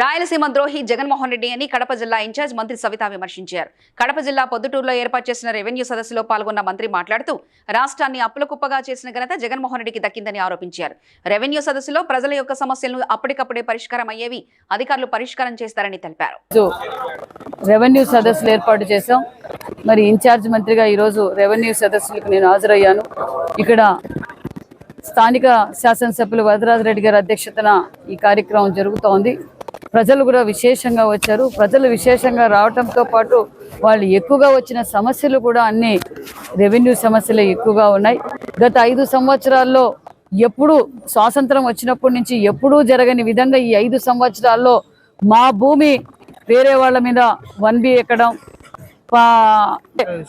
రాయలసీమ ద్రోహి జగన్మోహన్ రెడ్డి అని కడప జిల్లా ఇన్ఛార్జ్ మంత్రి సవిత విమర్శించారు. కడప జిల్లా పొద్దుటూరులో ఏర్పాటు చేసిన రెవెన్యూ సదస్సులో పాల్గొన్న మంత్రి మాట్లాడుతూ రాష్ట్రాన్ని అప్పుల కుప్పగా చేసిన ఘనత జగన్మోహన్ రెడ్డికి దక్కిందని ఆరోపించారు. రెవెన్యూ సదస్సులో ప్రజల యొక్క సమస్యలను అప్పటికప్పుడే పరిష్కారం అయ్యేవి అధికారులు పరిష్కారం చేస్తారని తెలిపారు. రెవెన్యూ సదస్సులు ఏర్పాటు చేశాం. మరి ఇన్ఛార్జ్ మంత్రిగా ఈరోజు రెవెన్యూ సదస్సులకు నేను హాజరయ్యాను. ఇక్కడ స్థానిక శాసనసభ్యులు వరదరాజరెడ్డి గారి అధ్యక్షతన ఈ కార్యక్రమం జరుగుతోంది. ప్రజలు కూడా విశేషంగా వచ్చారు. ప్రజలు విశేషంగా రావడంతో పాటు వాళ్ళు ఎక్కువగా వచ్చిన సమస్యలు కూడా అన్ని రెవెన్యూ సమస్యలే ఎక్కువగా ఉన్నాయి. గత ఐదు సంవత్సరాల్లో ఎప్పుడు స్వాతంత్రం వచ్చినప్పటి నుంచి ఎప్పుడూ జరగని విధంగా ఈ ఐదు సంవత్సరాల్లో మా భూమి వేరే వాళ్ళ మీద వన్ బి ఎక్కడం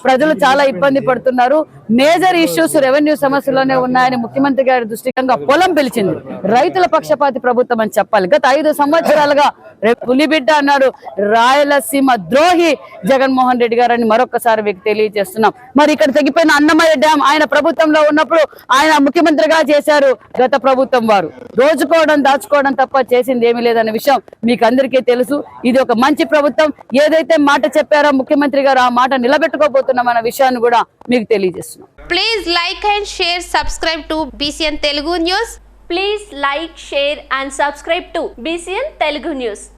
ప్రజలు చాలా ఇబ్బంది పడుతున్నారు. మేజర్ ఇష్యూస్ రెవెన్యూ సమస్యలోనే ఉన్నాయని ముఖ్యమంత్రి గారి దృష్టికంగా పొలం పిలిచింది. రైతుల పక్షపాతి ప్రభుత్వం అని చెప్పాలి. గత ఐదు సంవత్సరాలుగా రే- పులిబిడ్డ అన్నాడు. రాయలసీమ ద్రోహి జగన్మోహన్ రెడ్డి గారని మరొకసారి మీకు తెలియజేస్తున్నాం. మరి ఇక్కడ తగ్గిపోయిన అన్నమయ్య డ్యామ్ ఆయన ప్రభుత్వంలో ఉన్నప్పుడు ఆయన ముఖ్యమంత్రిగా చేశారు గత ప్రభుత్వం వారు. దోచుకోవడం దాచుకోవడం తప్ప చేసింది ఏమీ లేదన్న విషయం మీకు అందరికీ తెలుసు. ఇది ఒక మంచి ప్రభుత్వం. ఏదైతే మాట చెప్పారో ముఖ్యమంత్రి గారు ఆ మాట నిలబెట్టుకోబోతున్నాం అన్న విషయాన్ని కూడా మీకు తెలియజేస్తున్నాం. Please like and share subscribe to BCN Telugu news please like share and subscribe to BCN Telugu news